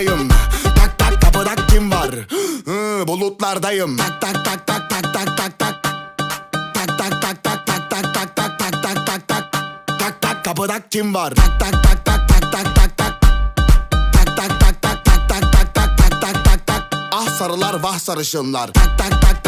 kutuplardayım Tak tak kapıda kim var Hı, Bulutlardayım Tak tak tak tak tak tak tak tak Tak tak tak tak tak tak tak tak tak tak tak tak Tak tak kapıda kim var Tak tak tak tak tak tak tak tak Tak tak tak tak tak tak tak tak tak tak tak tak Ah sarılar vah sarışınlar Tak tak tak